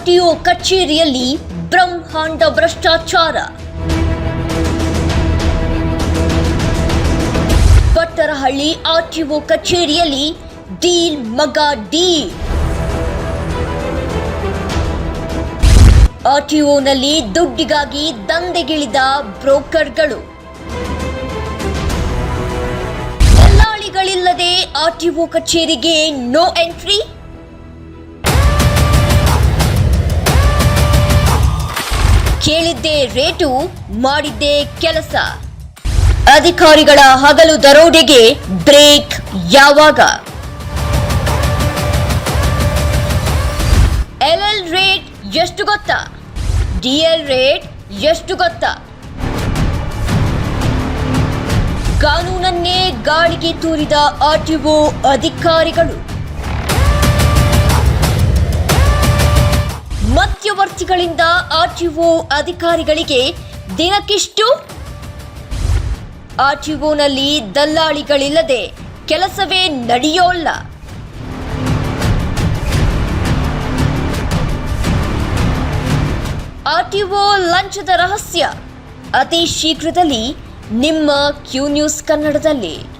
RTO ಕಚೇರಿಯಲ್ಲಿ ಬ್ರಹ್ಮಾಂಡ ಭ್ರಷ್ಟಾಚಾರ. ಪಟ್ಟರಹಳ್ಳಿ ಆರ್ಟಿಒ ಕಚೇರಿಯಲ್ಲಿ ಡೀಲ್ ಮಗ ಡೀಲ್ ಆರ್ಟಿಒನಲ್ಲಿ ದುಡ್ಡಿಗಾಗಿ ದಂಧೆಗಿಳಿದ ಬ್ರೋಕರ್ಗಳು. ದಲ್ಲಾಳಿಗಳಿಲ್ಲದೆ ಆರ್ಟಿಒ ಕಚೇರಿಗೆ ನೋ ಎಂಟ್ರಿ? ಕೇಳಿದ್ದೇ ರೇಟು, ಮಾಡಿದ್ದೇ ಕೆಲಸ. ಅಧಿಕಾರಿಗಳ ಹಗಲು ದರೋಡೆಗೆ ಬ್ರೇಕ್ ಯಾವಾಗ? ಎಲ್ಎಲ್ ಎಲ್ ರೇಟ್ ಎಷ್ಟು ಗೊತ್ತಾ? ಡಿಎಲ್ ರೇಟ್ ಎಷ್ಟು ಗೊತ್ತಾ? ಕಾನೂನನ್ನೇ ಗಾಳಿಗೆ ತೂರಿದ ಆರ್ಟಿಒ ಅಧಿಕಾರಿಗಳು. ಮಧ್ಯವರ್ತಿಗಳಿಂದ ಆರ್ಟಿಒ ಅಧಿಕಾರಿಗಳಿಗೆ ದಿನಕ್ಕಿಷ್ಟು ಆರ್ಟಿಒನಲ್ಲಿ ದಲ್ಲಾಳಿಗಳಿಲ್ಲದೆ ಕೆಲಸವೇ ನಡೆಯೋಲ್ಲ ಆರ್ಟಿಒ ಲಂಚದ ರಹಸ್ಯ. ಅತಿ ಶೀಘ್ರದಲ್ಲಿ ನಿಮ್ಮ ಕ್ಯೂ ನ್ಯೂಸ್ ಕನ್ನಡದಲ್ಲಿ.